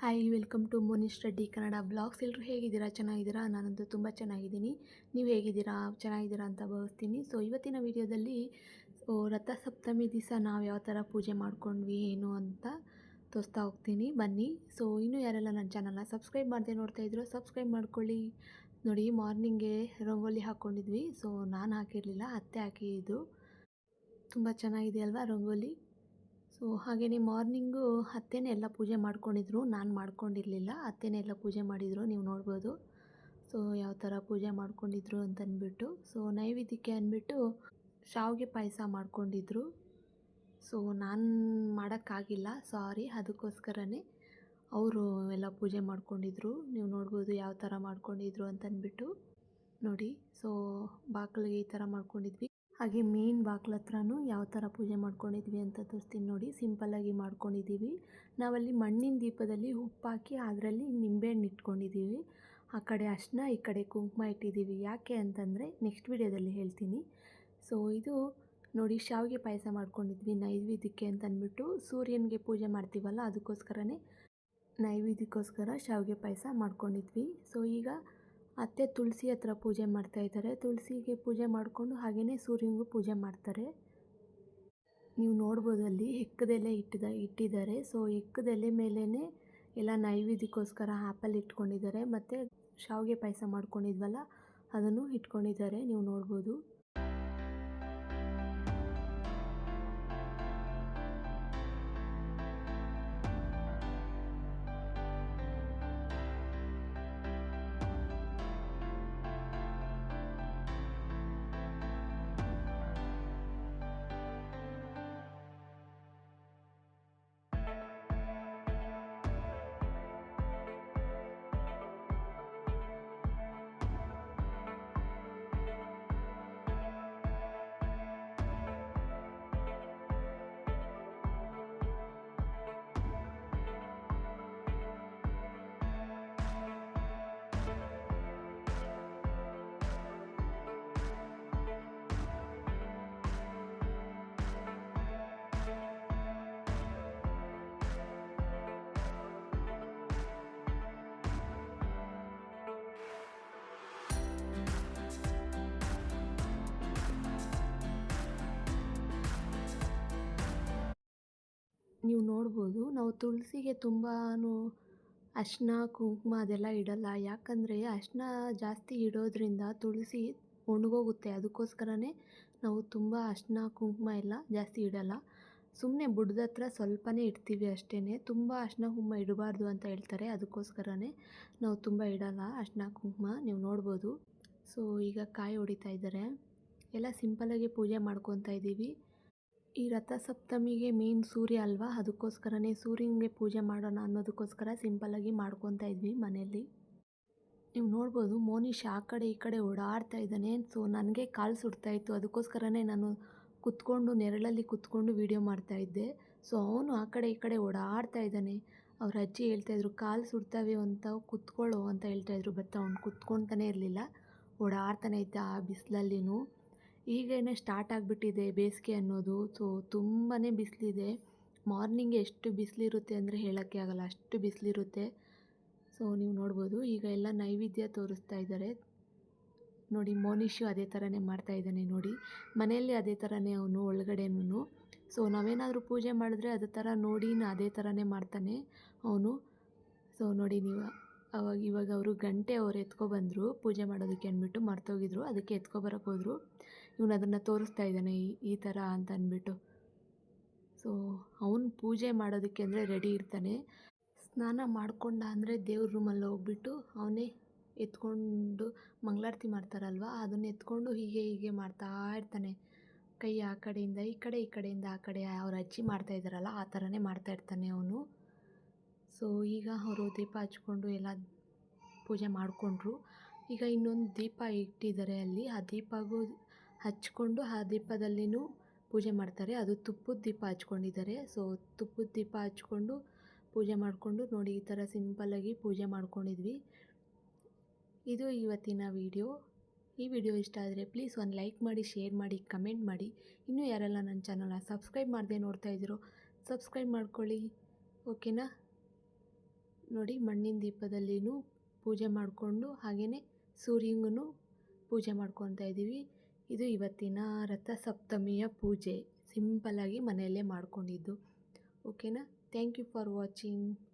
Hi welcome to Monish Reddy Kannada blogs ಎಲ್ಲರೂ ಹೇಗಿದ್ದೀರಾ? ಚೆನ್ನಾಗಿದ್ದೀರಾ? ನಾನಂತೂ ತುಂಬ ಚೆನ್ನಾಗಿದ್ದೀನಿ. ನೀವು ಹೇಗಿದ್ದೀರಾ? ಚೆನ್ನಾಗಿದ್ದೀರಾ ಅಂತ ಭಾವಿಸ್ತೀನಿ. ಸೊ ಇವತ್ತಿನ ವಿಡಿಯೋದಲ್ಲಿ ರಥಸಪ್ತಮಿ ದಿವಸ ನಾವು ಯಾವ ಥರ ಪೂಜೆ ಮಾಡ್ಕೊಂಡ್ವಿ, ಏನು ಅಂತ ತೋರಿಸ್ತಾ ಹೋಗ್ತೀನಿ. ಬನ್ನಿ. ಸೊ ಇನ್ನೂ ಯಾರೆಲ್ಲ ನನ್ನ ಚಾನಲ್ನ ಸಬ್ಸ್ಕ್ರೈಬ್ ಮಾಡದೆ ನೋಡ್ತಾ ಇದ್ರು ಸಬ್ಸ್ಕ್ರೈಬ್ ಮಾಡ್ಕೊಳ್ಳಿ. ನೋಡಿ ಮಾರ್ನಿಂಗೇ ರಂಗೋಲಿ ಹಾಕ್ಕೊಂಡಿದ್ವಿ ಸೊ ನಾನು ಹಾಕಿರಲಿಲ್ಲ, ಅತ್ತೆ ಹಾಕಿದ್ದು. ತುಂಬ ಚೆನ್ನಾಗಿದೆ ಅಲ್ವಾ ರಂಗೋಲಿ? ಸೊ ಹಾಗೆಯೇ ಮಾರ್ನಿಂಗು ಅತ್ತೆನೇ ಎಲ್ಲ ಪೂಜೆ ಮಾಡ್ಕೊಂಡಿದ್ರು. ನಾನು ಮಾಡ್ಕೊಂಡಿರಲಿಲ್ಲ. ಅತ್ತೆನೇ ಎಲ್ಲ ಪೂಜೆ ಮಾಡಿದರು. ನೀವು ನೋಡ್ಬೋದು. ಸೊ ಯಾವ ಥರ ಪೂಜೆ ಮಾಡ್ಕೊಂಡಿದ್ರು ಅಂತ ಸೊ ನೈವೇದ್ಯಕ್ಕೆ ಅಂದ್ಬಿಟ್ಟು ಶಾವಿಗೆ ಪಾಯಸ ಮಾಡ್ಕೊಂಡಿದ್ರು. ಸೊ ನಾನು ಮಾಡೋಕ್ಕಾಗಿಲ್ಲ. ಸಾರಿ ಅದಕ್ಕೋಸ್ಕರನೇ ಅವರು ಎಲ್ಲ ಪೂಜೆ ಮಾಡ್ಕೊಂಡಿದ್ರು. ನೀವು ನೋಡ್ಬೋದು ಯಾವ ಥರ ಮಾಡ್ಕೊಂಡಿದ್ರು ಅಂತ ಅಂದ್ಬಿಟ್ಟು ನೋಡಿ. ಸೊ ಬಾಗಿಲಿಗೆ ಈ ಥರ ಮಾಡ್ಕೊಂಡಿದ್ವಿ. ಹಾಗೆ ಮೇನ್ ಬಾಗ್ಲ ಹತ್ರನೂ ಯಾವ ಥರ ಪೂಜೆ ಮಾಡ್ಕೊಂಡಿದ್ವಿ ಅಂತ ತೋರಿಸ್ತೀನಿ ನೋಡಿ. ಸಿಂಪಲ್ಲಾಗಿ ಮಾಡ್ಕೊಂಡಿದ್ದೀವಿ. ನಾವಲ್ಲಿ ಮಣ್ಣಿನ ದೀಪದಲ್ಲಿ ಉಪ್ಪಾಕಿ ಅದರಲ್ಲಿ ನಿಂಬೆಹಣ್ಣು ಇಟ್ಕೊಂಡಿದ್ದೀವಿ. ಆ ಕಡೆ ಅಷ್ಟನ್ನ ಈ ಕಡೆ ಕುಂಕುಮ ಇಟ್ಟಿದ್ದೀವಿ. ಯಾಕೆ ಅಂತಂದರೆ ನೆಕ್ಸ್ಟ್ ವಿಡಿಯೋದಲ್ಲಿ ಹೇಳ್ತೀನಿ. ಸೊ ಇದು ನೋಡಿ ಶಾವಿಗೆ ಪಾಯಸ ಮಾಡ್ಕೊಂಡಿದ್ವಿ ನೈವೇದ್ಯಕ್ಕೆ ಅಂತ ಅಂದ್ಬಿಟ್ಟು ಸೂರ್ಯನಿಗೆ ಪೂಜೆ ಮಾಡ್ತೀವಲ್ಲ, ಅದಕ್ಕೋಸ್ಕರನೇ ನೈವೇದ್ಯಕ್ಕೋಸ್ಕರ ಶಾವಿಗೆ ಪಾಯಸ ಮಾಡ್ಕೊಂಡಿದ್ವಿ. ಸೊ ಈಗ ಅತ್ತೆ ತುಳಸಿ ಹತ್ರ ಪೂಜೆ ಮಾಡ್ತಾ ಇದ್ದಾರೆ. ತುಳಸಿಗೆ ಪೂಜೆ ಮಾಡಿಕೊಂಡು ಹಾಗೆಯೇ ಸೂರ್ಯನಿಗೂ ಪೂಜೆ ಮಾಡ್ತಾರೆ. ನೀವು ನೋಡ್ಬೋದು ಅಲ್ಲಿ ಹೆಕ್ಕದೆಲೆ ಇಟ್ಟಿದ, ಇಟ್ಟಿದ್ದಾರೆ. ಸೊ ಹೆಕ್ಕದೆಲೆ ಮೇಲೇ ಎಲ್ಲ ನೈವೇದ್ಯಕ್ಕೋಸ್ಕರ ಆ್ಯಪಲ್ ಇಟ್ಕೊಂಡಿದ್ದಾರೆ. ಮತ್ತು ಶಾವಿಗೆ ಪಾಯಸ ಮಾಡ್ಕೊಂಡಿದ್ವಲ್ಲ, ಅದನ್ನು ಇಟ್ಕೊಂಡಿದ್ದಾರೆ. ನೀವು ನೋಡ್ಬೋದು. ನೀವು ನೋಡ್ಬೋದು. ನಾವು ತುಳಸಿಗೆ ತುಂಬಾ ಅರ್ಶಿನ, ಕುಂಕುಮ ಅದೆಲ್ಲ ಇಡಲ್ಲ. ಯಾಕಂದರೆ ಅರ್ಶಿನ ಜಾಸ್ತಿ ಇಡೋದ್ರಿಂದ ತುಳಸಿ ಒಣಗೋಗುತ್ತೆ. ಅದಕ್ಕೋಸ್ಕರನೇ ನಾವು ತುಂಬ ಅರ್ಶಿನ, ಕುಂಕುಮ ಎಲ್ಲ ಜಾಸ್ತಿ ಇಡಲ್ಲ. ಸುಮ್ಮನೆ ಬುಡದ ಹತ್ರ ಸ್ವಲ್ಪನೇ ಇಡ್ತೀವಿ ಅಷ್ಟೇ ತುಂಬ ಅರ್ಶಿನ, ಕುಂಕುಮ ಇಡಬಾರ್ದು ಅಂತ ಹೇಳ್ತಾರೆ. ಅದಕ್ಕೋಸ್ಕರನೇ ನಾವು ತುಂಬ ಇಡಲ್ಲ ಅರ್ಶಿನ, ಕುಂಕುಮ. ನೀವು ನೋಡ್ಬೋದು. ಸೊ, ಈಗ ಕಾಯಿ ಹೊಡಿತಾ ಇದ್ದಾರೆ. ಎಲ್ಲ ಸಿಂಪಲ್ಲಾಗಿ ಪೂಜೆ ಮಾಡ್ಕೊತಾ ಇದ್ದೀವಿ. ಈ ರಥಸಪ್ತಮಿಗೆ ಮೇನ್ ಸೂರ್ಯ ಅಲ್ವಾ? ಅದಕ್ಕೋಸ್ಕರನೇ ಸೂರ್ಯನಿಗೆ ಪೂಜೆ ಮಾಡೋಣ ಅನ್ನೋದಕ್ಕೋಸ್ಕರ ಸಿಂಪಲ್ಲಾಗಿ ಮಾಡ್ಕೊತಾ ಇದ್ವಿ ಮನೆಯಲ್ಲಿ. ನೀವು ನೋಡ್ಬೋದು ಮೋನಿಶ್ ಆ ಕಡೆ ಈ ಕಡೆ ಓಡಾಡ್ತಾ ಇದ್ದಾನೆ. ಸೊ ನನಗೆ ಕಾಲು ಸುಡ್ತಾ ಇತ್ತು. ಅದಕ್ಕೋಸ್ಕರನೇ ನಾನು ಕುತ್ಕೊಂಡು, ನೆರಳಲ್ಲಿ ಕುತ್ಕೊಂಡು ವೀಡಿಯೋ ಮಾಡ್ತಾಯಿದ್ದೆ ಸೊ ಅವನು ಆ ಕಡೆ ಈ ಕಡೆ ಓಡಾಡ್ತಾ ಇದ್ದಾನೆ. ಅವ್ರ ಅಜ್ಜಿ ಹೇಳ್ತಾಯಿದ್ರು ಕಾಲು ಸುಡ್ತಾವೆ ಅಂತ, ಕುತ್ಕೊಳ್ಳೋ ಅಂತ ಹೇಳ್ತಾಯಿದ್ರು ಬಟ್, ಅವ್ನು ಕುತ್ಕೊತಾನೆ ಇರಲಿಲ್ಲ. ಓಡಾಡ್ತಾನೆ ಇದ್ದ ಆ ಬಿಸಿಲಲ್ಲಿನೂ. ಈಗೇನೆ ಸ್ಟಾರ್ಟ್ ಆಗಿಬಿಟ್ಟಿದೆ ಬೇಸಿಗೆ ಅನ್ನೋದು. ಸೊ ತುಂಬಾ ಬಿಸಿಲಿದೆ. ಮಾರ್ನಿಂಗ್ ಎಷ್ಟು ಬಿಸಿಲಿರುತ್ತೆ ಅಂದರೆ ಹೇಳೋಕ್ಕೆ ಆಗಲ್ಲ. ಅಷ್ಟು ಬಿಸಿಲಿರುತ್ತೆ. ಸೊ ನೀವು ನೋಡ್ಬೋದು. ಈಗ ಎಲ್ಲ ನೈವೇದ್ಯ ತೋರಿಸ್ತಾ ಇದ್ದಾರೆ. ನೋಡಿ, ಮೋನಿಶು ಅದೇ ಥರನೇ ಮಾಡ್ತಾ ಇದ್ದಾನೆ ನೋಡಿ. ಮನೆಯಲ್ಲಿ ಅದೇ ಥರನೇ ಅವನು, ಒಳಗಡೆನೂ. ಸೊ ನಾವೇನಾದರೂ ಪೂಜೆ ಮಾಡಿದ್ರೆ ಅದೇ ಥರ ನೋಡಿ ಅದೇ ಥರನೇ ಮಾಡ್ತಾನೆ ಅವನು. ಸೊ ನೋಡಿ, ನೀವು ಅವಾಗ ಇವಾಗ ಅವರು ಗಂಟೆ ಅವ್ರು ಎತ್ಕೊಬಂದರು ಪೂಜೆ ಮಾಡೋದಕ್ಕೆ ಅಂದ್ಬಿಟ್ಟು ಮರ್ತೋಗಿದ್ರು. ಅದಕ್ಕೆ ಎತ್ಕೊಬರಕ್ಕೆ ಹೋದರು. ಇವನು ಅದನ್ನು ತೋರಿಸ್ತಾ ಇದ್ದಾನೆ, ಈ ಥರ ಅಂತ ಅಂದ್ಬಿಟ್ಟು. ಸೊ ಅವನು ಪೂಜೆ ಮಾಡೋದಕ್ಕೆ ಅಂದರೆ ರೆಡಿ ಇರ್ತಾನೆ. ಸ್ನಾನ ಮಾಡಿಕೊಂಡ ಅಂದರೆ ದೇವ್ರ ರೂಮಲ್ಲಿ ಹೋಗ್ಬಿಟ್ಟು ಅವನೇ ಎತ್ಕೊಂಡು ಮಂಗಳಾರತಿ ಮಾಡ್ತಾರಲ್ವ, ಅದನ್ನು ಎತ್ಕೊಂಡು ಹೀಗೆ ಹೀಗೆ ಮಾಡ್ತಾ ಇರ್ತಾನೆ. ಕೈ ಆ ಕಡೆಯಿಂದ, ಈ ಕಡೆ, ಈ ಕಡೆಯಿಂದ, ಆ ಕಡೆ ಅವ್ರ ಅಜ್ಜಿ ಮಾಡ್ತಾ ಇದ್ದಾರಲ್ಲ, ಆ ಥರನೇ ಮಾಡ್ತಾ ಇರ್ತಾನೆ ಅವನು. ಸೊ ಈಗ ಅವರು ದೀಪ ಹಚ್ಕೊಂಡು ಎಲ್ಲ ಪೂಜೆ ಮಾಡಿಕೊಂಡ್ರು. ಈಗ ಇನ್ನೊಂದು ದೀಪ ಇಟ್ಟಿದ್ದಾರೆ ಅಲ್ಲಿ, ಆ ದೀಪಗೂ ಹಚ್ಕೊಂಡು ಆ ದೀಪದಲ್ಲಿನೂ ಪೂಜೆ ಮಾಡ್ತಾರೆ. ಅದು ತುಪ್ಪದ ದೀಪ ಹಚ್ಕೊಂಡಿದ್ದಾರೆ. ಸೊ ತುಪ್ಪದ ದೀಪ ಹಚ್ಕೊಂಡು ಪೂಜೆ ಮಾಡಿಕೊಂಡು ನೋಡಿ, ಈ ಥರ ಸಿಂಪಲ್ಲಾಗಿ ಪೂಜೆ ಮಾಡ್ಕೊಂಡಿದ್ವಿ. ಇದು ಇವತ್ತಿನ ವಿಡಿಯೋ. ಈ ವಿಡಿಯೋ ಇಷ್ಟ ಆದರೆ ಪ್ಲೀಸ್ ಒಂದು ಲೈಕ್ ಮಾಡಿ ಶೇರ್ ಮಾಡಿ ಕಮೆಂಟ್ ಮಾಡಿ. ಇನ್ನೂ ಯಾರೆಲ್ಲ ನನ್ನ ಚಾನಲ್ನ ಸಬ್ಸ್ಕ್ರೈಬ್ ಮಾಡದೆ ನೋಡ್ತಾ ಇದ್ದೀರೋ ಸಬ್ಸ್ಕ್ರೈಬ್ ಮಾಡ್ಕೊಳ್ಳಿ. ಓಕೆನಾ ನೋಡಿ, ಮಣ್ಣಿನ ದೀಪದಲ್ಲಿನೂ ಪೂಜೆ ಮಾಡಿಕೊಂಡು ಹಾಗೆಯೇ ಸೂರ್ಯಂಗೂ ಪೂಜೆ ಮಾಡ್ಕೊತಾ ಇದ್ದೀವಿ. ಇದು ಇವತ್ತಿನ ರಥಸಪ್ತಮಿಯ ಪೂಜೆ. ಸಿಂಪಲ್ಲಾಗಿ ಮನೆಯಲ್ಲೇ ಮಾಡ್ಕೊಂಡಿದ್ದು. ಓಕೆನಾ? Thank you for watching.